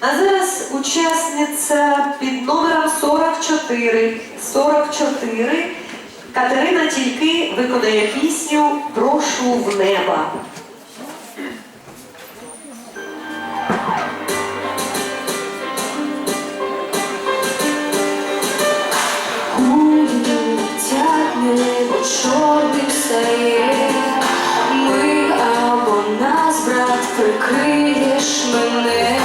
А зараз учасниця під номером 44. 44 Катерина Тільки виконає пісню Прошу в небо». Ми або нас, брат, Прикриєш мене.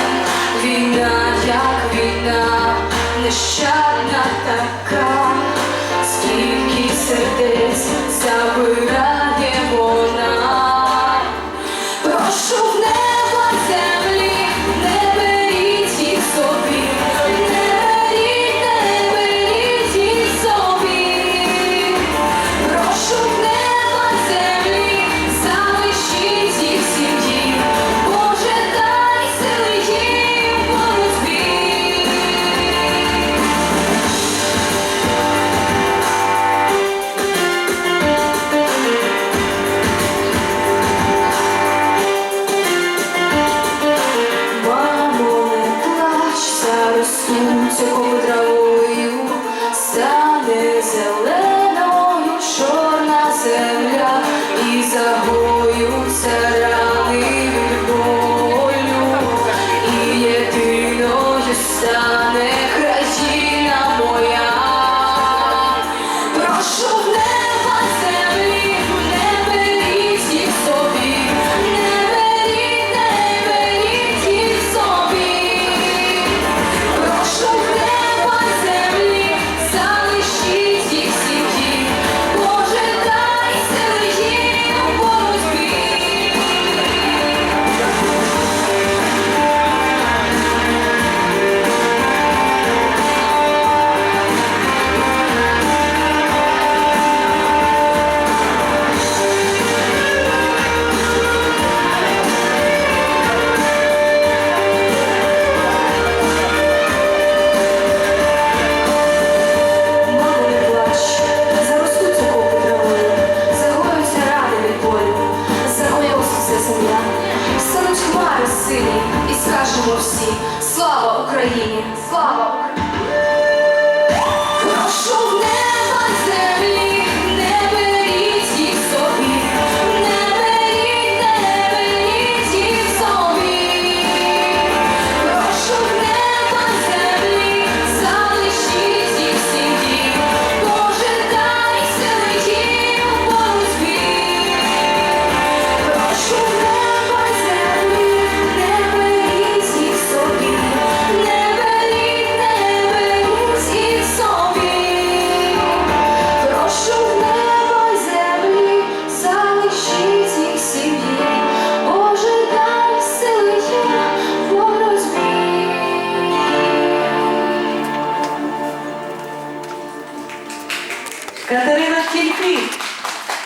Jesús, se podrá переможемо всі. Слава Україні! Слава Україні! Katarzyna Cielpik.